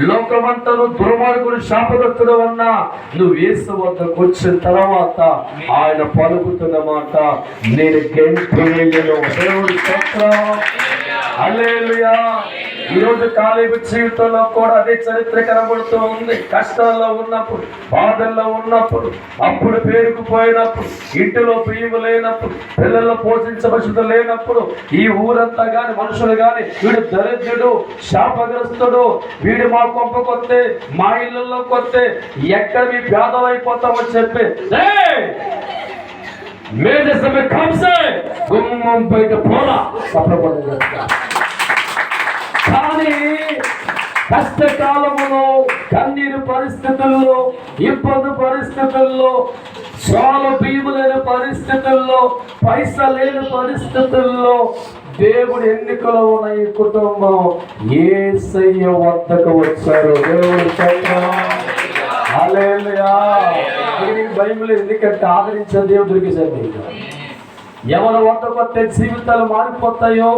లోకమంతను దుర్మార్గుడు శాపగ్రస్తుడు అన్న నువ్వు వేసు వద్దకు వచ్చిన తర్వాత ఆయన పలుకుతున్న మాట నేను గెంటు దేవుడి ఈరోజు కాలేబు జీవితంలో కూడా అదే చరిత్ర కనబడుతూ ఉంది. కష్టాల్లో ఉన్నప్పుడు బాధల్లో ఉన్నప్పుడు అప్పుడు పేరుకుపోయినప్పుడు ఇంటిలో బియ్యము లేనప్పుడు పిల్లల్లో పోషించవలసిన లేనప్పుడు ఈ ఊరంతా కానీ మనుషులు కానీ వీడు దరిద్రుడు శాపగ్రస్తుడు వీడు మా కొంపకొస్తే మా ఇళ్ళల్లో కొత్తే ఎక్కడ మీ పేదలు అయిపోతామని చెప్పి "ఏయ్! మేజర్ సభ కంసే! గుమ్మం బయట పోలా సప్రపడం కానీ కష్టకాలములో కన్నీరు పరిస్థితుల్లో ఇబ్బంది పరిస్థితుల్లో చాలా భీము లేని పరిస్థితుల్లో పైస లేని పరిస్థితుల్లో దేవుడు ఎన్నికలో ఉన్న ఈ కుటుంబం ఏసయ్య వద్దకు వచ్చారు. దేవుడు బైబిల్ ఎందుకంటే ఆదరించే దేవుడు దొరికేసారు ఎవరి వద్దకు వస్తే జీవితాలు మారిపోతాయో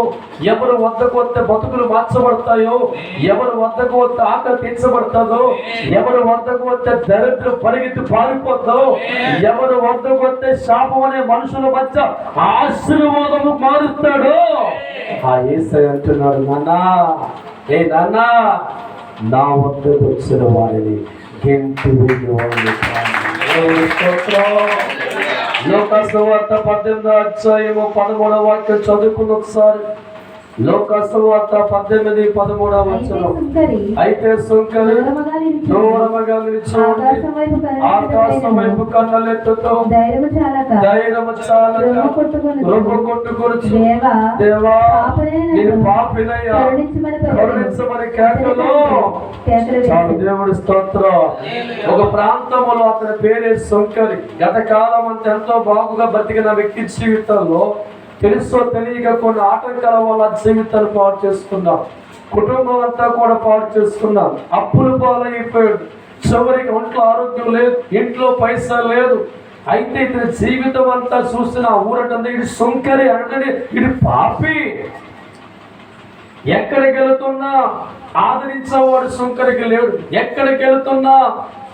ఎవరి వద్దకు వస్తే బతుకులు మార్చబడతాయో ఎవరి వద్దకు వస్తే ఆకలి తీర్చబడతాదో ఎవరి వద్దకు వస్తే దరిద్రం పరిగెత్తి పారిపోతాదో ఎవరి వద్దకు వస్తే శాపం అనే మనుషుల మధ్య ఆశీర్వాదము మారుస్తాడు ఆ ఏసై అంటున్నాడు నాన్నా ఏ నాన్నా నా వద్దకు వచ్చిన వారిని గెంటి వెళ్ళి లోకాసు వార్త దేవుని పద్దెనిమిది అధ్యాయము పదమూడవ వాక్యం చదువుకున్న ఒకసారి. లోకసువార్త పద్దెనిమిది పదమూడవ సుంకరి అయితే సుంకరి దూరముగా నిలిచి ఆకాశం వైపు కన్నలెత్తుతో ధైర్యము చాలక. రొమ్ము కొట్టుకొని దేవా నేను పాపినయ్యా. కరుణించమని కేకలో. చాలు దేవుడి స్తోత్రం. ఒక ప్రాంతంలో అతని పేరే సొంకరి. గత కాలం అంతా ఎంతో బాగుగా బతికిన వ్యక్తి జీవితంలో తెలుసో తెలియక కొన్ని ఆటంకాల వల్ల జీవితాలు పాడు చేసుకున్నాం. కుటుంబం అంతా కూడా పాడు చేసుకున్నాం. అప్పులు పాలైపోయాడు. చివరికి ఒంట్లో ఆరోగ్యం లేదు ఇంట్లో పైసా లేదు. అయితే ఇతని జీవితం అంతా చూసిన ఆ ఊరటంతా ఇది సొంకరి అంటే ఇది పాపి. ఎక్కడికి వెళుతున్నా ఆదరించేవాడు సుంకరికి లేడు. ఎక్కడికి వెళుతున్నా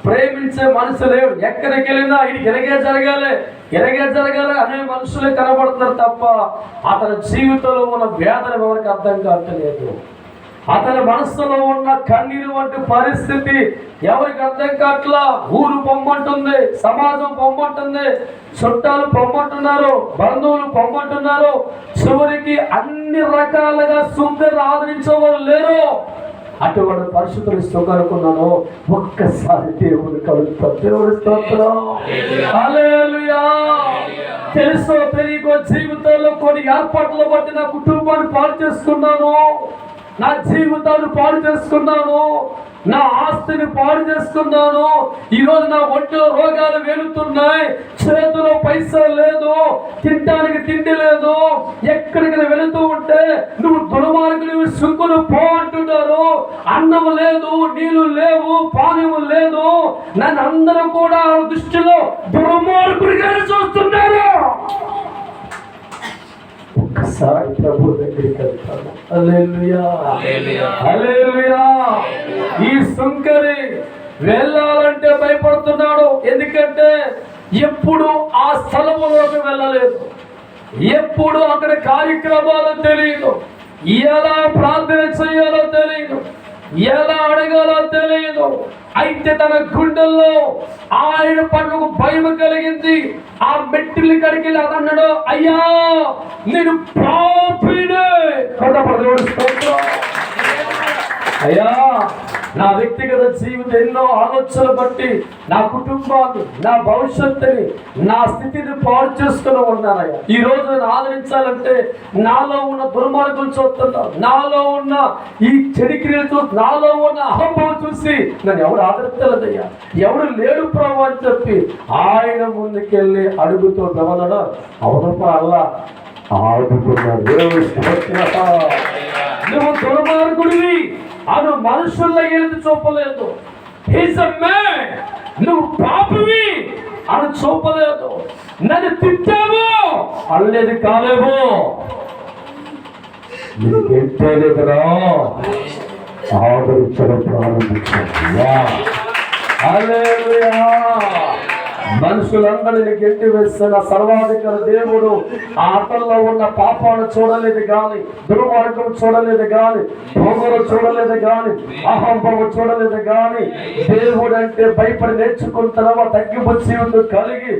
ప్రేమించే మనసు లేడు ఎక్కడికి వెళ్ళినా ఇది ఇలాగే జరగాలి ఎనగే జరగాలి అనే మనుషులే కనబడుతున్నారు తప్ప అతని జీవితంలో ఉన్న వేదన ఎవరికి అర్థం కావట్లేదు. అతని మనసులో ఉన్న కన్నీరు వంటి పరిస్థితి ఎవరికి అర్థం కావట్లా? ఊరు పొమ్మంటుంది సమాజం పొమ్మంటుంది చుట్టాలు పొమ్మంటున్నారు బంధువులు పొమ్మంటున్నారు. చివరికి అన్ని రకాలుగా సుందర ఆదరించే వాళ్ళు లేరు. అటువంటి పరిస్థితులు సుఖనుకున్నాను ఒక్కసారి దేవుని కలుగుతా దేవుడి స్తోత్రం. తెలుసో తెలియకో జీవితంలో కొన్ని ఏర్పాట్లు బట్టి నా కుటుంబాన్ని పాడు చేసుకున్నాను నా జీవితాన్ని పాడు చేసుకున్నాను. నా ఆస్తిని పాడు చేసుకున్నాను. ఈరోజు నా ఒంట్లో రోగాలు వెళుతున్నాయి చేతిలో పైసలు లేదు. తినడానికి తిండి లేదు. ఎక్కడికి వెళుతూ ఉంటే నువ్వు దుర్మార్గుడివి సుంకులు పో అంటున్నారు. అన్నం లేదు నీళ్ళు లేవు పానీయం లేదు. నన్ను అందరూ కూడా దృష్టిలో దుర్మార్గుడిగానే చూస్తున్నారు. సాయి ప్రభు దగ్గరికి వెళ్తాను హల్లెలూయా ఈ సుంకరి వెళ్ళాలంటే భయపడుతున్నాడు. ఎందుకంటే ఎప్పుడు ఆ స్థలములోకి వెళ్ళలేదు. ఎప్పుడు అక్కడ కార్యక్రమాలు తెలియదు. ఎలా ప్రార్థన చేయాలో తెలియదు. ఎలా అడగాలో తెలియదు. అయితే తన గుండెల్లో ఆయన పనులకు భయం కలిగింది. ఆ మెట్టిల్ని కడిగి అన్నాడు అయ్యా నేను పాపినే. అయ్యా నా వ్యక్తిగత జీవితం ఎన్నో ఆలోచనలు బట్టి నా కుటుంబాన్ని నా భవిష్యత్తుని నా స్థితిని పాడు చేసుకుని ఉన్నానయ్యా ఈ రోజు నేను ఆదరించాలంటే నాలో ఉన్న దుర్మార్గులు చూస్తున్నారు నాలో ఉన్న ఈ చెడిక్రియలు చూసి నాలో ఉన్న అహంభావం చూసి నన్ను ఎవరు ఆదరించలేదయ్యా. ఎవరు లేడు ప్రభు అని చెప్పి ఆయన ముందుకెళ్ళి అడుగుతూ గమనడం అవునప్ప అల్లా ఆడుకున్నాడు. నువ్వు దుర్మార్గుడివి. అను మనుషుల్లో ఏది చూపలేదు He's అ మ్యాన్ నువ్వు పాపవి. అని చూపలేదు నన్ను తిట్టావు? అల్లేదు కాలేవు? నీకు కదా ఆదరించడం ప్రారంభించాడు మనుషులందరిని గెట్టి వేసిన సర్వాధికార దేవుడు ఆ అతల్లో ఉన్న పాపాలు చూడలేదు గాని దుర్మార్గం చూడలేదు గాని భోగులు చూడలేదు గాని అహంభవం చూడలేదు గాని దేవుడు అంటే భయపడి నేర్చుకున్న తర్వాత తగ్గింపు కలిగి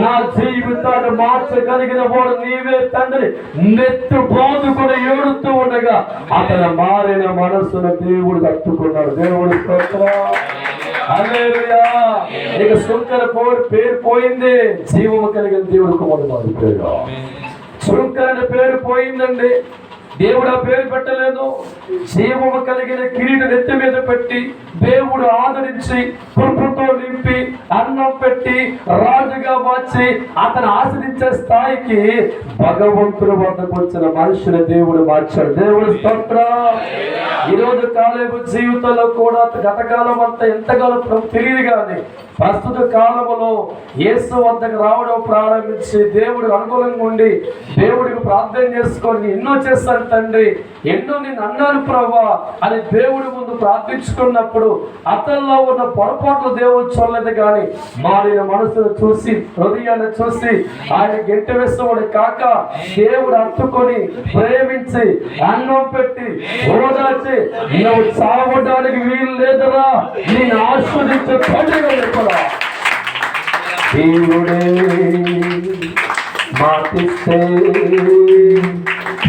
నా జీవితాన్ని మార్చగలిగిన వాడు నీవే తండ్రి. నెత్తు బాదుకుని ఏడుతూ ఉండగా అతను మారిన మనసును దేవుడు తట్టుకున్నాడు. దేవుడు స్తోత్ర. ఇక సుంకర పోరు పేరు పోయింది. జీవము కలిగిన దేవుడు కుమారుడు పేరు సుంకర అనే పేరు పోయిందండి. దేవుడు ఆ పేరు పెట్టలేదు. జీవము కలిగిన కిరీట నెత్తి మీద పెట్టి దేవుడు ఆదరించి కృపతో నింపి అన్నం పెట్టి రాజుగా మార్చి అతను ఆశ్రయించే స్థాయికి భగవంతుడు వద్దకు వచ్చిన మనుషుని దేవుడు మార్చాడు. దేవుడు స్తోత్ర. ఈరోజు కాలేపు జీవితంలో కూడా గతకాలం అంతా ఎంతగానో తెలియదు కానీ ప్రస్తుత కాలంలో యేసు వద్దకు రావడం ప్రారంభించి దేవుడు అనుకూలంగా ఉండి దేవుడికి ప్రార్థన చేసుకొని ఎన్నో చేస్తాను తండ్రి ఎన్నో నేను అన్నాను ప్రభా. అని దేవుడి ముందు ప్రార్థించుకున్నప్పుడు అతనిలో ఉన్న పొరపాట్లు దేవుడు చూడలేదు కానీ మారిన మనసును చూసి హృదయాన్ని చూసి ఆయన గెంట వేసేవాడు కాక దేవుడు అత్తుకొని ప్రేమించి అన్నం పెట్టి ఓదార్చి నువ్వు చావడానికి వీలు లేదురా నేను ఆస్వాదించే పండుగ చెప్పరా దేవుడే మాటిస్తే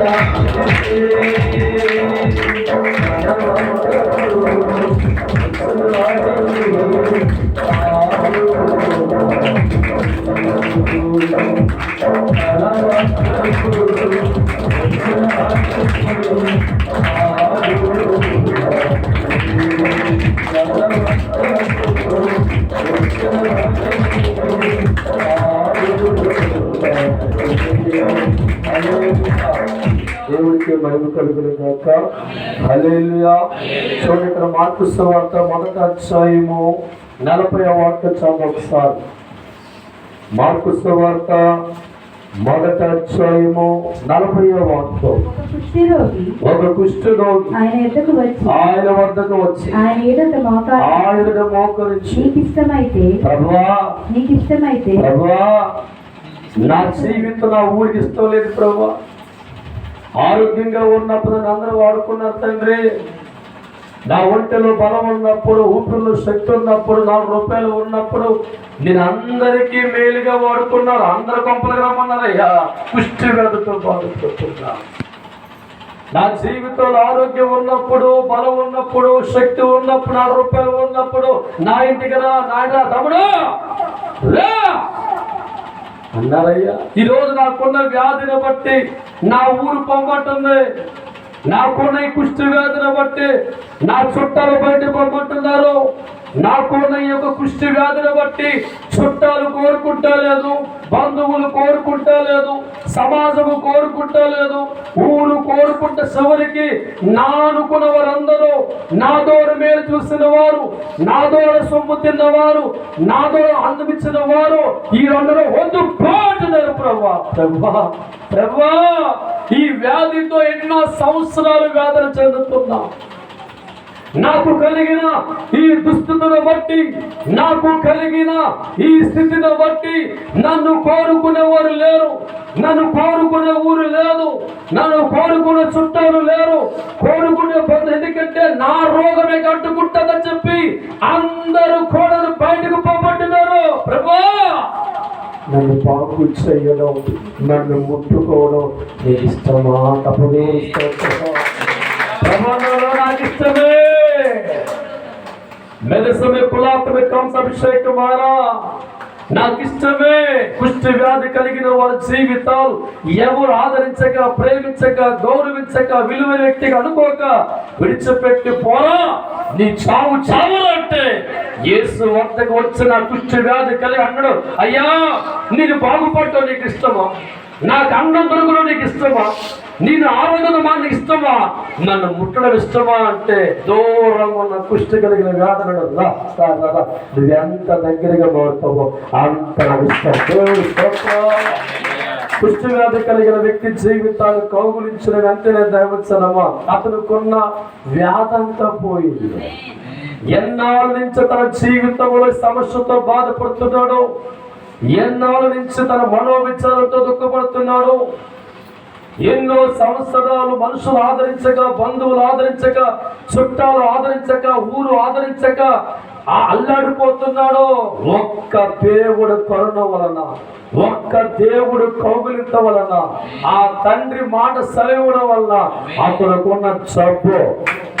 జరగాకుండా దేవుడికి గాక హల్లెలూయా. చూడండి ఇక్కడ మార్కు సువార్త మొదటి అధ్యాయము నలభై వార్త చదువు ఒకసారి. సువార్త మొదటి అధ్యాయము నలభై వార్త ఒక కుష్ఠరోగి ఆయన వద్దకు వచ్చి ఆయన ఎదుట మోకరించి నీకు ఇష్టమైతే ప్రభువా నీకు ఇష్టమైతే ప్రభువా నా జీవితం నా ఊరికి ఇష్టం లేదు ప్రభా ఆరోగ్యంగా ఉన్నప్పుడు అందరూ వాడుకున్నారు తండ్రి. నా ఒంటెలో బలం ఉన్నప్పుడు ఊపిరిలో శక్తి ఉన్నప్పుడు నాలుగు రూపాయలు ఉన్నప్పుడు నేను అందరికీ మేలుగా వాడుకున్నారు. అందరు కొంపలు రమ్మన్నారయ్యా. పుష్టి వ్యాధితో బాధపడుతున్నా. నా జీవితంలో ఆరోగ్యం ఉన్నప్పుడు బలం ఉన్నప్పుడు శక్తి ఉన్నప్పుడు నాలుగు రూపాయలు ఉన్నప్పుడు నా ఇంటికి రా నాయన తమ్ముడు రా. అన్నారయ్యా ఈ రోజు నాకున్న వ్యాధిని బట్టి నా ఊరు పొమ్మట్టుంది నాకు ఈ కుష్టి వ్యాధిని బట్టి నా చుట్టాలు బయట పంపుతున్నారు నాకు యొక్క కుష్టి వ్యాధిని బట్టి చుట్టాలు కోరుకుంటా లేదు బంధువులు కోరుకుంటా లేదు సమాజము కోరుకుంటా లేదు ఊరు కోరుకుంటే చివరికి నా అనుకున్న వారందరూ నా దోర మేలు చూసిన వారు నా దూర సొమ్ము తిన్నవారు నా దూర అందమిచ్చిన వారు ఈ రెండరు వద్దు పాటున్నారు ప్రభా ప్రభా ప్రభా ఈ వ్యాధితో ఎన్నో సంవత్సరాలు వేదన చెందుతున్నా. నాకు కలిగిన ఈ దుస్థితిని బట్టి నాకు కలిగిన ఈ స్థితిని బట్టి నన్ను కోరుకునేవారు లేరు. నన్ను కోరుకునే ఊరు లేదు. నన్ను కోరుకునే చుట్టాలు లేరు. కోరుకునే బంధు ఎందుకంటే నా రోగమే కట్టుకుంటుందని చెప్పి అందరూ కోడలు బయటకు పంపట్టున్నారు ప్రభా! నన్ను పాపు చేయడం నన్ను ముట్టుకోవడం నీకు ఇష్టమా తప్పదు ప్రమాణంలో నాకు ఇష్టమే मेरे समय कुलात में कम सा अभिषेक मारा నాకు ఇష్టమే కుష్టి వ్యాధి కలిగిన వారి జీవితాలు ఎవరు ఆదరించక ప్రేమించక గౌరవించక విలువ వ్యక్తిగా అనుకోక విడిచిపెట్టి పోరా నీ చావు చావు అంటే యేసు వద్దకు వచ్చిన కుష్టి వ్యాధి కలిగి అన్నాడు అయ్యా నేను బాగుపడటం నీకు ఇష్టమా? నాకు అన్నం దొరకడం నీకు ఇష్టమా? నేను ఆరోగ్యం మా నీకు ఇష్టమా? నన్ను ముట్టడం ఇష్టమా? అంటే దూరం ఉన్న కుష్టి కలిగిన వ్యాధులు నువ్వు ఎంత దగ్గరగా మారుతావో అంత ఇష్టం. దేవుడి కుష్టి వ్యాధి కలిగిన వ్యక్తి జీవితాలు కౌగులించిన వెంటనే అతను కొన్న వ్యాధంతా పోయింది. ఎన్నాళ్ళ నుంచి తన జీవితంలో సమస్యతో బాధపడుతున్నాడు ఎన్నాళ్ళ నుంచి తన మనోవిచారంతో దుఃఖపడుతున్నాడు ఎన్నో సంవత్సరాలు మనుషులు ఆదరించక బంధువులు ఆదరించక చుట్టాలు ఆదరించక ఊరు ఆదరించక అల్లాడిపోతున్నాడు. ఒక్క దేవుడు కరుణ వలన ఒక్క దేవుడు కౌగులింత వలన ఆ తండ్రి మాట సెలవుల వలన అతనుకున్న జబ్బు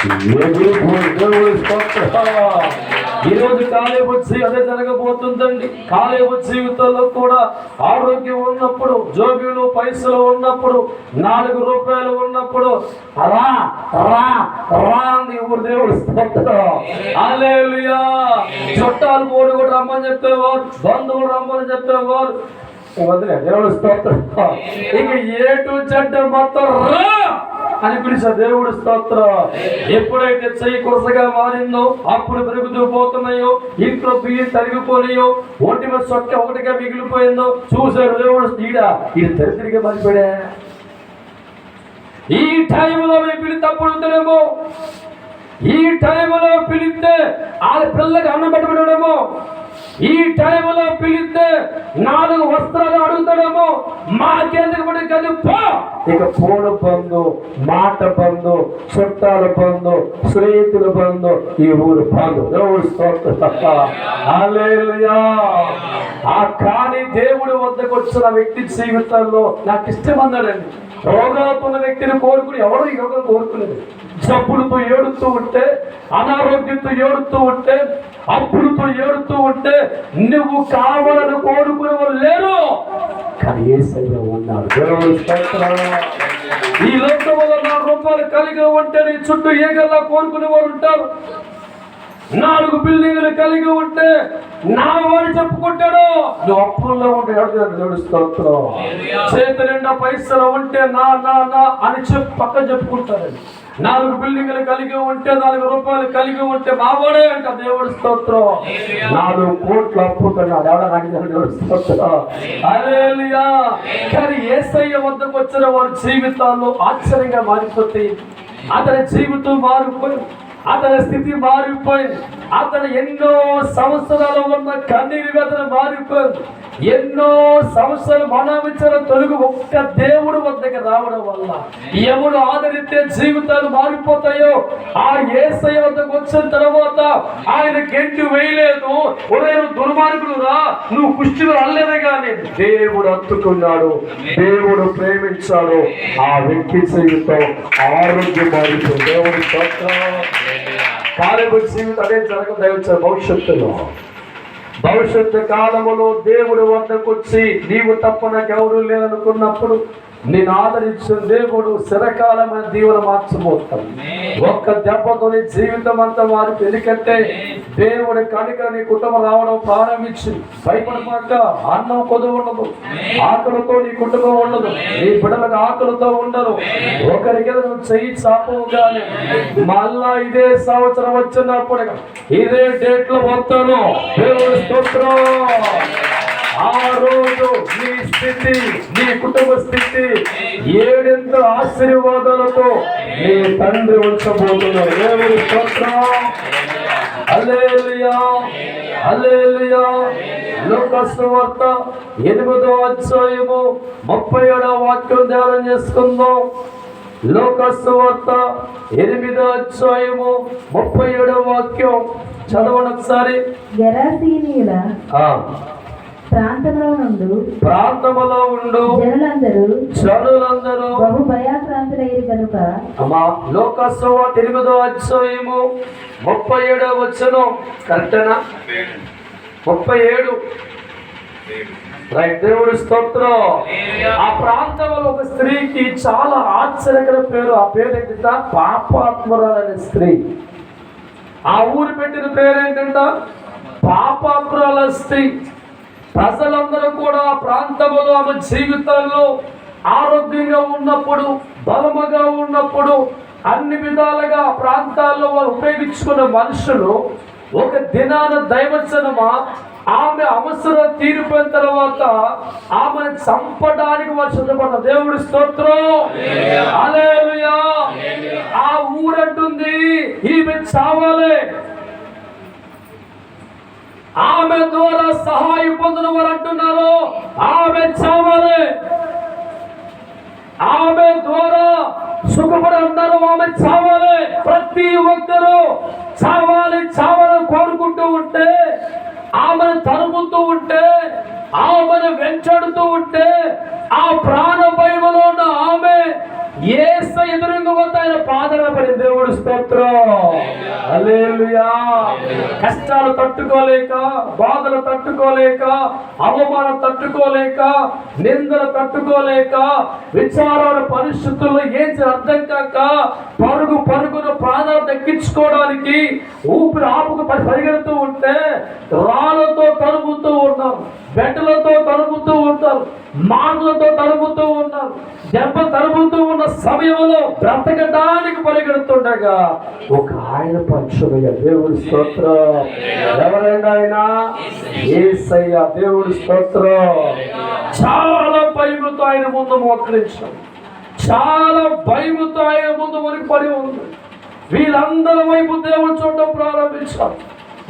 ఎగిరిపోయి దేవుడి ఈ రోజు అదే జరగబోతుందండి. కాలేబు జీవితంలో కూడా ఆరోగ్యం ఉన్నప్పుడు జోబీలు పైసలు ఉన్నప్పుడు నాలుగు రూపాయలు ఉన్నప్పుడు రా రా రా అని దేవుడు చుట్టాలు మూడు కూడా రమ్మని చెప్పేవారు బంధువులు రమ్మని చెప్పేవారు. దేవుడు స్తోత్రం. ఇక ఏ టు చెడ్డ మొత్తం రా. అని పిలిచే దేవుడు స్తోత్రం. ఎప్పుడైతే చెయ్యి కొరసగా మారిందో అప్పుడు పెరుగుతూ పోతున్నాయో ఇంట్లో బియ్యం తరిగిపోయినాయో ఒంటి మీద సొక్క ఒకటిగా మిగిలిపోయిందో చూశాడు దేవుడు ఈడ ఇది దరిద్రిగా మరిపోయా ఈ టైంలో మేము పిలితప్పుడు ఉందనేమో. ఈ టైంలో పిలిస్తే ఆ పిల్లకి అన్నం పెట్టబడేమో ఈ టైంలో పిలిస్తే నాలుగు వస్త్రాలు అడుగుతాడేమో మాకెందుకు పడి కూడా పో. ఇక పూల బంధు మాట బంధు చుట్టాల బంధు స్నేహితుల బంధు ఈ ఊరు బంధు. ఆ కానీ దేవుడి వద్దకు వచ్చిన వ్యక్తి జీవితంలో నాకు ఇష్టం అన్నాడండి రోగాలతో ఉన్న వ్యక్తిని కోరుకుని ఎవరు యోగం కోరుకునేది? జబ్బులతో ఏడుతూ ఉంటే అనారోగ్యంతో ఏడుతూ ఉంటే అప్పుడుతో ఏడుతూ ఉంటే నువ్వు కావాలని కోరుకునే వాళ్ళు లేరు. కానీ ఏసయ్య ఉన్నాడు. దేవుడి ఈ లోకంలో నా రూపాయలు కలిగి ఉంటే నీ చుట్టూ ఏగల్లా కోరుకునే వారు ఉంటారు. నాలుగు బిల్డింగ్లు కలిగి ఉంటే నా వాడు చెప్పుకుంటాడు. నువ్వు అప్పుల్లో ఉంటే దేవుడు స్తోత్రం. చేతి నిండా పైసలు ఉంటే నా నా నా అని చెప్పి పక్కన చెప్పుకుంటారండి. నాలుగు బిల్డింగులు కలిగి ఉంటే నాలుగు రూపాయలు కలిగి ఉంటే మా వాడే అంట దేవుడు స్తోత్రం. నాలుగు కోట్లు అప్పుతున్నాడు ఎవడ నాకు దేవుడు స్తోత్రం. కానీ ఏసయ్య వద్దకు వచ్చిన వారి జీవితాల్లో ఆశ్చర్యంగా మారిపోతాయి అతని జీవితం మారిపోయి అతని స్థితి మారిపోయింది అతను ఎన్నో సంవత్సరాలు ఉన్న కన్నీరు వేదన మారిపోయింది ఎన్నో సంవత్సరాలు మనోవిచర తొలుగు ఒక్క దేవుడు వద్దకు రావడం వల్ల ఎవడు ఆదరిస్తే జీవితాలు మారిపోతాయో ఆ ఏసయ్య వద్దకు వచ్చిన తర్వాత ఆయన గెంటి వేయలేదు. ఉదయం దుర్మార్గుడు రా నువ్వు కుష్టిలో అల్లేదే కానీ దేవుడు అత్తుకున్నాడు దేవుడు ప్రేమించాడు. ఆ వ్యక్తి జీవితం ఆరోగ్యం మారిపోయింది దేవుడి స్తోత్రం జీవితం అదే జరగదు భవిష్యత్తులో భవిష్యత్తు కాలములో దేవుడు వద్దకు వచ్చి నీవు తప్ప నాకు లేదనుకున్నప్పుడు నేను ఆదరించిన దేవుడు శిరకాలమైన దీవెన మార్చబోతాడు. ఒక్క దెబ్బతో నీ జీవితం అంతా వారి ఎందుకంటే దేవుడి కనుక నీ కుటుంబం రావడం ప్రారంభించి భయపడమాక అన్నం కొదువు ఉండదు. ఆకలితో నీ కుటుంబం ఉండదు. నీ బిడ్డలకు ఆకలితో ఉండరు. ఒకరికి నువ్వు చెయ్యి చాపవు కానీ మళ్ళా ఇదే సంవత్సరం వచ్చినప్పుడు ఇదే డేట్లో వస్తాను. దేవుడి స్తోత్రం. ఆ రోజు నీ స్థితి నీ కుటుంబ స్థితి ఏడెంత ఆశీర్వాదాలతో నీ తండ్రి స్తోత్రం. హల్లెలూయా హల్లెలూయా. లోకస్ వార్త ఎనిమిదో అధ్యాయము ముప్పై ఏడవ వాక్యం ధ్యానం చేసుకుందాం. లోకస్ వార్త ఎనిమిదో అధ్యాయము ముప్పై ఏడవ వాక్యం చదవండి ఒకసారి. ప్రాంతంలో నుండి ప్రాంతములో ఉండు జనులందరూ జనులందరూ బహు భయాక్రాంతులయ్యారు కనుక అమ్మా లోకసభ ఎనిమిదో అధ్యాయము ముప్పై ఏడో వచ్చను కరెక్టేనా? ముప్పై ఏడు. రైట్ దేవుడి స్తోత్రం. ఆ ప్రాంతంలో ఒక స్త్రీకి చాలా ఆశ్చర్యకర పేరు. ఆ పేరు ఏంటంట? పాపాత్మరాలనే స్త్రీ. ఆ ఊరు పెట్టిన పేరు ఏంటంట? పాపాత్మరాల స్త్రీ. ప్రజలందరూ కూడా ఆ ప్రాంతంలో ఆమె జీవితాల్లో ఆరోగ్యంగా ఉన్నప్పుడు బలముగా ఉన్నప్పుడు అన్ని విధాలుగా ఆ ప్రాంతాల్లో వారు ఉపయోగించుకున్న మనుషులు ఒక దినాన దైవచనమా ఆమె అవసరం తీరిపోయిన తర్వాత ఆమెను చంపడానికి వారు సిద్ధపడ్డ దేవుడి స్తోత్రం. ఆ ఊరంటుంది ఈమె చావాలి. ఆమె ద్వారా సహాయం పొందిన వారు అంటున్నారు. ఆమె చావాలి. ఆమె ద్వారా సుఖపడి అంటారు ఆమె చావాలి. ప్రతి ఒక్కరూ చావాలి చావాలని కోరుకుంటూ ఉంటే ఆమెను తరుముతూ ఉంటే ఆమెను వెంటాడుతూ ఉంటే ఆ ప్రాణ భయములో ఉన్న ఆమె ఏస ఎదురుగా వద్ద ఆయన పాదన పడి దేవుడు స్తోత్రం. కష్టాలు తట్టుకోలేక బాధలు తట్టుకోలేక అవమానం తట్టుకోలేక నిందలు తట్టుకోలేక విచారాల పరిస్థితుల్లో ఏం అర్థం కాక పరుగు పరుగున ప్రాణాలు దక్కించుకోవడానికి ఊపిరి ఆపుకు పరిగెడుతూ ఉంటే రాళ్ళతో కరుగుతూ ఉన్నాం. బెడ్లతో తరుముతూ ఉంటారు మాటలతో తరుముతూ ఉన్నారు దెబ్బ తరుముతూ ఉన్న సమయంలో బ్రతకడానికి పరిగెడుతుండగా ఒక ఆయన పక్షులుగా దేవుడి స్తోత్రం. ఎవరైనా ఆయన ఏసయ్య దేవుడి స్తోత్రం. చాలా భయముతో ఆయన ముందు మోకరించాం చాలా భయముతో ఆయన ముందు మనకి పడి ఉంది. వీళ్ళందరి వైపు దేవుడు చూడడం ప్రారంభించారు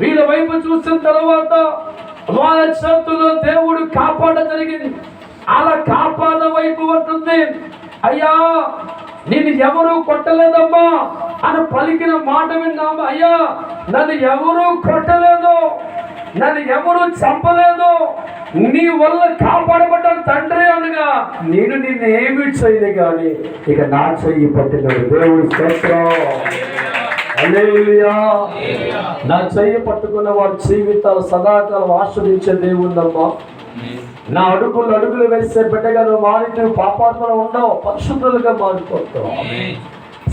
వీళ్ళ వైపు చూసిన తర్వాత వాళ్ళ చేతుల్లో దేవుడు కాపాడ జరిగింది. అలా కాపాడ వైపు ఉంటుంది. అయ్యా నిన్ను ఎవరు కొట్టలేదమ్మా అని పలికిన మాట విన్నాము. అయ్యా నన్ను ఎవరు కొట్టలేదు. నన్ను ఎవరు చంపలేదు. నీ వల్ల కాపాడబడ్డాను తండ్రి అనగా నేను నిన్నేమి చేయలే కానీ ఇక నా చెయ్యి పట్టిన దేవుడు స్తోత్రం. నా చెయ్యి పట్టుకున్న వారి జీవితాలు సదాకాలం ఆస్వాదించే దేవుందమ్మా నా అడుగులు అడుగులు వేసే బిడ్డగా నువ్వు మారి నువ్వు పాపాత్మలు ఉండవు పరిశుద్ధులుగా మారిపోతావు.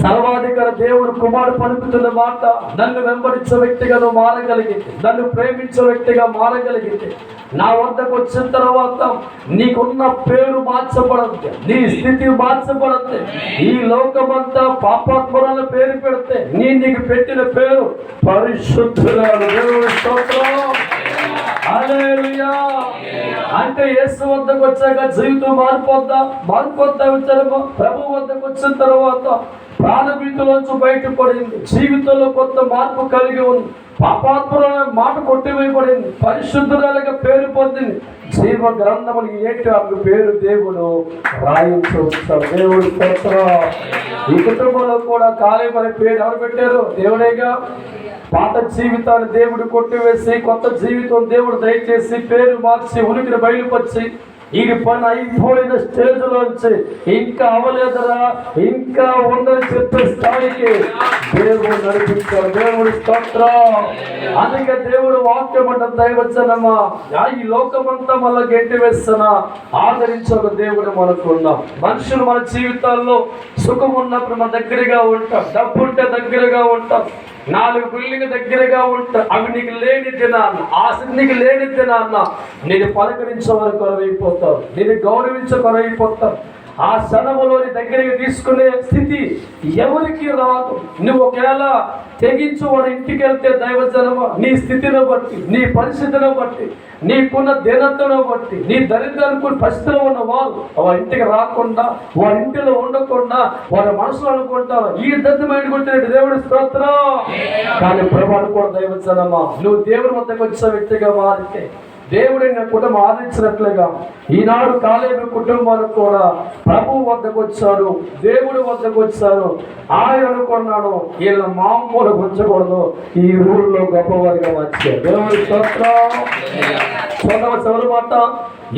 సర్వాధికార దేవుడు కుమారు పలుకుతున్న మాట నన్ను వెంబడించే వ్యక్తిగా నువ్వు మారగలిగింది నన్ను ప్రేమించే వ్యక్తిగా మారగలిగింది నా వద్దకు వచ్చిన తర్వాత నీకున్న పేరు మార్చబడద్దు నీ స్థితి మార్చబడద్దు ఈ లోకమంతా పాపాత్మరాల పేరు పెడితే నీ నీకు పెట్టిన పేరు పరిశుద్ధురాలు. దేవుడి స్తోత్రం. అంటే యేసు వద్దకు వచ్చాక జీవితం మారిపోద్దా? మారిపోద్దా వచ్చారమ్మా ప్రభు వద్దకు వచ్చిన తర్వాత ప్రాణభీతులోంచి బయటపడింది. జీవితంలో కొత్త మార్పు కలిగి ఉంది. పాపాత్మరమైన మాట కొట్టివేయబడింది. పరిశుద్ధురాలుగా పేరు పొందింది. జీవ గ్రంథములు ఏంటి? ఆమె పేరు దేవుడు రాయించు దేవుడు దేవుడి ఈ కుటుంబంలో కూడా కాలే మరి పేరు ఎవరు పెట్టారు? దేవుడేగా. పాత జీవితాన్ని దేవుడు కొట్టివేసి కొత్త జీవితం దేవుడు దయచేసి పేరు మార్చి ఉనికిని బయలుపరిచి ఈ పని అయిపోయిన స్టేజ్లోంచి ఇంకా అవలేదరా ఇంకా ఉందని చెప్పే స్థాయికి దేవుడు నడిపించాడు. దేవుడు స్తోత్రం. అందుకే దేవుడు వాక్యం అంటే దయవచ్చనమ్మా ఈ లోకమంతా మళ్ళీ గెట్టి వేస్తానా ఆదరించక దేవుడు మనకు ఉన్నాం మనుషులు మన జీవితాల్లో సుఖం ఉన్నప్పుడు మన దగ్గరగా ఉంటాం డబ్బు ఉంటే దగ్గరగా ఉంటాం. నాలుగు బిల్డింగ్ దగ్గరగా ఉంటా అవి నీకు లేని దినాన్న ఆశ నీకు లేని దినాన్న నేను పలకరించే వారు కొరవైపోతావు నేను గౌరవించే కొరవైపోతావు ఆ క్షణములోని దగ్గరికి తీసుకునే స్థితి ఎవరికి రాదు. నువ్వు ఒకవేళ తెగించు వాడి ఇంటికి వెళ్తే దైవజనమ నీ స్థితిని బట్టి నీ పరిస్థితిని బట్టి నీకున్న దినతను బట్టి నీ దరిద్రానికి పరిస్థితిలో ఉన్న వాళ్ళు వారి ఇంటికి రాకుండా వారి ఇంటిలో ఉండకుండా వారి మనసులో అనుకుంటారు ఈ మైండ్ కొట్టినట్టు దేవుడి స్తోత్రం. కానీ ప్రభావం కూడా దైవజనమా? నువ్వు దేవుడి వద్దకు వచ్చే వ్యక్తిగా మారితే దేవుడి కుటుంబం ఆదరించినట్లుగా ఈనాడు కాలేబు కుటుంబానికి కూడా ప్రభు వద్దకు వచ్చారు దేవుడి వద్దకు వచ్చారు. ఆయన అనుకున్నాడు వీళ్ళ మామూలు ఉంచకూడదు. ఈ ఊళ్ళో గొప్పవారిగా వచ్చారు దేవుడి స్తోత్రం. చదవ చదువు మాట.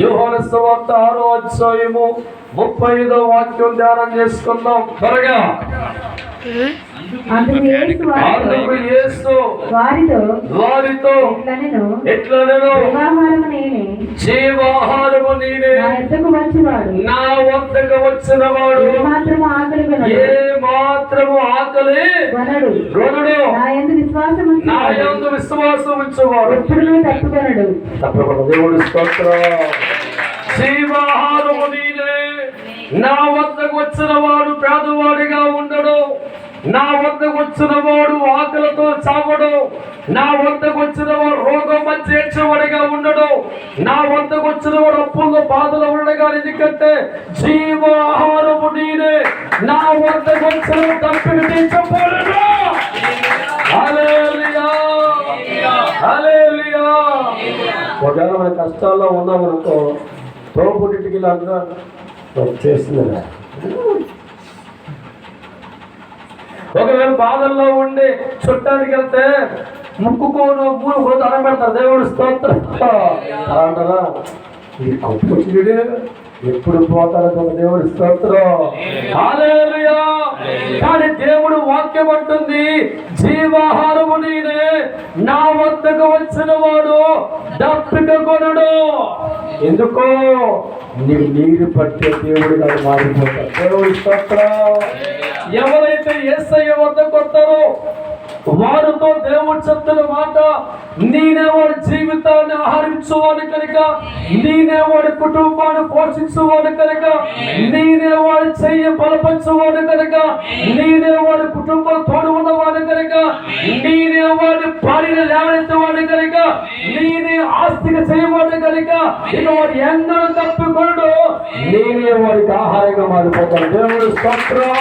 యోహాన సువార్త ఆరో అధ్యాయము ముప్పై ఐదో వాక్యం ధ్యానం చేసుకుందాం. త్వరగా. వారితో జీవాహారము నేనే. జీవాహారము నేనే. నా వద్దకు వచ్చిన వాడు ఏ మాత్రము ఆకలి ఏ మాత్రము ఆకలి కొనడు గొనుడు. నా ఎందు విశ్వాసం నా ఉంచువాడు యందు విశ్వాసం ఉంచేవాడు. ఎప్పుడు తప్పుకొనడు తప్పకుండా దేవుడి స్తోత్రం. జీవాహారము నీనే. నా వద్దకు వచ్చిన వాడు పేదవాడిగా ఉండడు. నా వద్దకు వచ్చిన వాడు ఆకలితో చావడు. నా వద్దకు వచ్చిన వాడు రోగం మంచి ఏడ్చేవాడిగా ఉండడు. నా వద్దకు వచ్చిన వాడు అప్పుల్లో బాధలు ఉండగా ఎందుకంటే జీవాహారము నీనే. నా వద్దకు వచ్చిన తప్పిని తీర్చబడను ఒకవేళ మన కష్టాల్లో ఉన్నామనుకో తోపుటికి లాగా చేసింది ఒకవేళ బాధల్లో ఉండి చుట్టానికి వెళ్తే ముక్కుకోను మూడు కూడా దండం పెడతారు. దేవుడు స్తోత్రం. అంటారా? ఈ ఎప్పుడు పోతారో ఒక దేవుడు స్తోత్రం. కానీ దేవుడు వాక్యం అంటుంది జీవాహారము నేనే నా వద్దకు వచ్చిన వాడు దప్పిక కొనడు. ఎందుకో? నీ నీరు పట్టే దేవుడు నాకు మారిపోతాడు దేవుడు స్తోత్రం. ఎవరైతే ఏసయ్య వద్దకు వస్తారో వారితో దేవుడు చెప్తున్న మాట నేనే వాడి జీవితాన్ని ఆహరించువాడు కనుక నేనే వాడి కుటుంబాన్ని పోషించువాడు కనుక నేనే వాడి చెయ్యి బలపరచువాడు కనుక నేనే వాడి కుటుంబం తోడు ఉన్నవాడు కనుక నేనే వాడి పాడిన లేవనెత్తవాడు కనుక నేనే ఆస్తిగా చేయవాడు కనుక ఇక వాడు ఎన్నో తప్పికొనడు. నేనే వాడికి ఆహారంగా మారిపోతాను దేవుడు స్తోత్రం.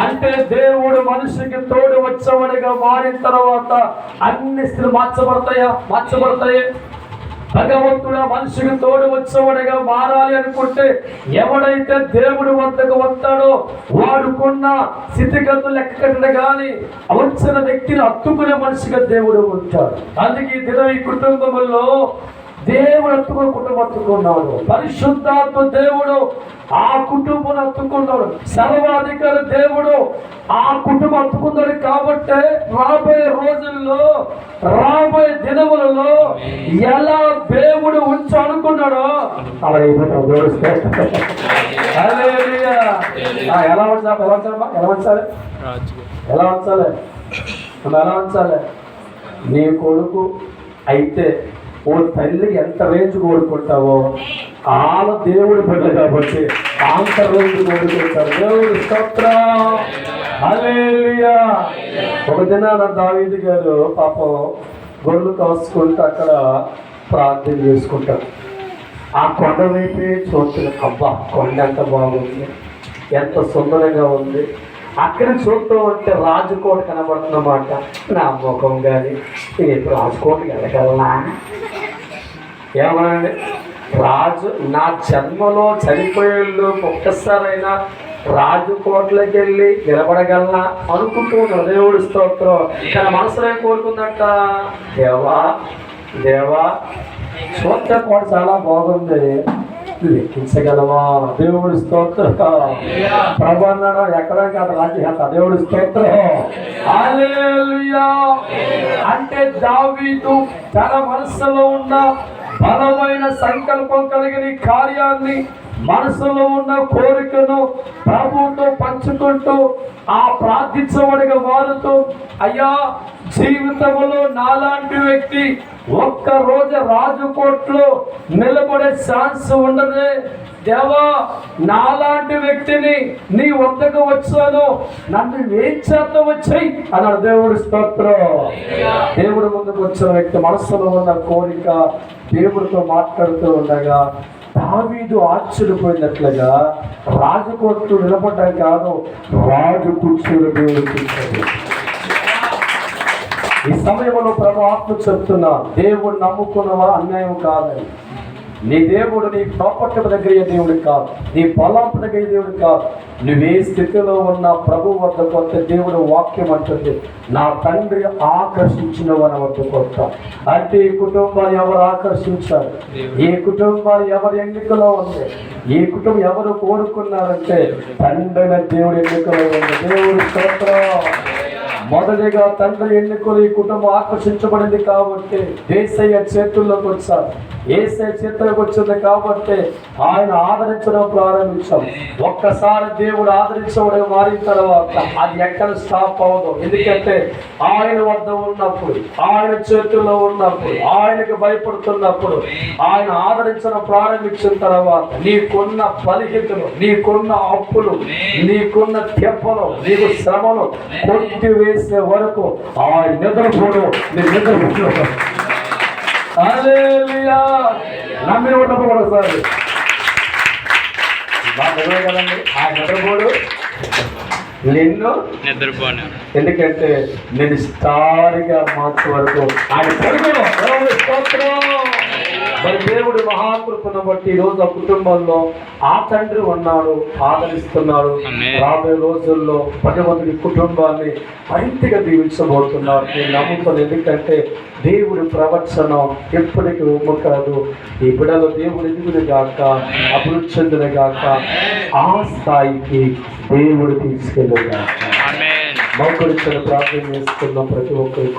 అంటే దేవుడు మనిషికి తోడు వచ్చేవాడిగా మారిన తర్వాత అన్ని స్థితులు మార్చబడతాయా? మార్చబడతాయి. భగవంతుడు ఆ మనిషికి తోడు వచ్చేవాడిగా మారాలి అనుకుంటే ఎవడైతే దేవుడి వద్దకు వస్తాడో వాడుకున్న స్థితిగతులు లెక్కకట్టడు కానీ వచ్చిన వ్యక్తిని హత్తుకునే మనిషిగా దేవుడు ఉంటాడు. అందుకే దినం ఈ కుటుంబంలో దేవుడు హత్తుకుని కుటుంబం హత్తుకున్నాడు పరిశుద్ధాత్మ దేవుడు ఆ కుటుంబం అత్తుకున్నాడు. సర్వాధికారి దేవుడు ఆ కుటుంబం అత్తుకున్నాడు కాబట్టి రాబోయే రోజుల్లో రాబోయే దినములలో ఎలా దేవుడు ఉంచి అనుకున్నాడో అలా దేవుడు ఎలా ఉంచాలి? ఎలా ఉంచాలమ్మా? ఎలా ఉంచాలి? ఎలా ఉంచాలి? ఎలా ఉంచాలి? నీ కొడుకు అయితే ఓ తల్లి ఎంత రేంజ్ కోరుకుంటావో ఆల దేవుడి బిడ్డ కాబట్టి అంత రేంజ్ కోరుకుంటారు. దేవుడు స్తోత్రం. హల్లెలూయా. ఒక దినాన దావీది గారు పాపం గొర్రెలు కాసుకుంటూ అక్కడ ప్రార్థన చేసుకుంటారు. ఆ కొండ వైపే చూస్తున్న అబ్బా కొండ ఎంత బాగుంది. ఎంత సుందరంగా ఉంది. అక్కడ చూడటం ఉంటే రాజకోట కనబడుతున్నమాట నా ముఖం కానీ నేను ఇప్పుడు రాజకోటకి వెళ్ళగలనా? ఏమనండి? రాజు నా జన్మలో చనిపోయేళ్ళు ఒక్కసారైనా రాజకోటలోకి వెళ్ళి నిలబడగలనా అనుకుంటూ ఉన్నాడు స్తోత్రం. తన మనసులో ఏం కోరుకుందంట? దేవా దేవా చూస్తే కూడా చాలా బాగుంది. లెక్కించగలవా? దేవుడు స్తోత్రం. ప్రభు ఎక్కడానికి ఎక్కడ కాదు దేవుడు దేవుడి స్తోత్రం అంటే దావీదు తన మనసులో ఉన్న బలమైన సంకల్పం కలిగిన కార్యాన్ని మనసులో ఉన్న కోరికను ప్రభుతో పంచుకుంటూ ఆ ప్రార్థించబడిగా మారుతూ అయ్యా జీవితంలో నాలాంటి వ్యక్తి ఒక్క రోజు రాజకోట్లో నిలబడే ఛాన్స్ ఉండదే. దేవా నాలాంటి వ్యక్తిని నీ వద్దకు వచ్చాను. నన్ను ఏం చేత వచ్చాయి? అన్నాడు దేవుడి స్తోత్రం. దేవుడి ముందుకు వచ్చిన వ్యక్తి మనసులో ఉన్న కోరిక దేవుడితో మాట్లాడుతూ ఉండగా దావీదు ఆశ్చర్యపోయినట్లుగా రాజకోట్లు నిలబడ్డాం కాదు రాజు కూర్చుని దేవుడు కూర్చోడు ఈ సమయంలో ప్రభు ఆత్మ చెప్తున్నా దేవుడు నమ్ముకున్నవా అన్యాయం కాదని నీ దేవుడు నీ ప్రాపర్టీ దగ్గర దేవుడు కాదు. నీ పొలాంపు దగ్గర దేవుడు కాదు. నువ్వే స్థితిలో ఉన్న ప్రభు వద్ద కొత్త దేవుడు వాక్యం అంటుంది. నా తండ్రి ఆకర్షించిన వారి వద్ద కొత్త అంటే ఈ కుటుంబాన్ని ఎవరు ఆకర్షించారు? ఈ కుటుంబాన్ని ఎవరి ఎన్నికలో ఉంది? ఈ కుటుంబం ఎవరు కోరుకున్నారంటే తండ్రి దేవుడు ఎన్నికలో ఉంది. దేవుడు స్తోత్రం. మొదటిగా తండ్రి ఎన్నుకొని కుటుంబం ఆకర్షించబడింది కాబట్టి ఏసయ్య చేతుల్లోకి వచ్చారు. ఏసయ్య చేతులకు వచ్చింది కాబట్టి ఆయన ఆదరించడం ప్రారంభించాం ఒక్కసారి దేవుడు ఆదరించడం మారిన తర్వాత అది ఎక్కడ స్టాప్ అవ్వదు. ఎందుకంటే ఆయన వద్ద ఉన్నప్పుడు ఆయన చేతుల్లో ఉన్నప్పుడు ఆయనకు భయపడుతున్నప్పుడు ఆయన ఆదరించడం ప్రారంభించిన తర్వాత నీకున్న బలిహితులు నీకున్న అప్పులు నీకున్న తెప్పలు నీకు శ్రమలు కొట్టి వేసే వరకు ఆయన నిద్రపోడు. నీ నిద్రపోడు హల్లెలూయా. నమ్మిన ఉన్నప్పుడు కూడా ఒకసారి. బాగా కదండి. ఆ నిద్రపోడు. నిన్ను నిద్రపోను. ఎందుకంటే నేను స్టార్గా మార్చే వరకు ఆయన. మరి దేవుడి మహాకృపను బట్టి ఈ రోజు ఆ కుటుంబంలో ఆ తండ్రి ఉన్నాడు ఆదరిస్తున్నాడు. రాబోయే రోజుల్లో భగవంతుడి కుటుంబాన్ని మరింతగా దీవించబోతున్నారు. నేను నమ్ముతాను ఎందుకంటే దేవుడి ప్రవచనం ఎప్పటికీ ఉమ్ము కాదు ఈ బిడలో దేవుడు ఎదుగుని గాక అభివృద్ధి చెందిన గాక ఆ స్థాయికి దేవుడు తీసుకెళ్ళగాక ఆమేన్. మౌకరించిన ప్రార్థన చేస్తున్న ప్రతి ఒక్కరికి.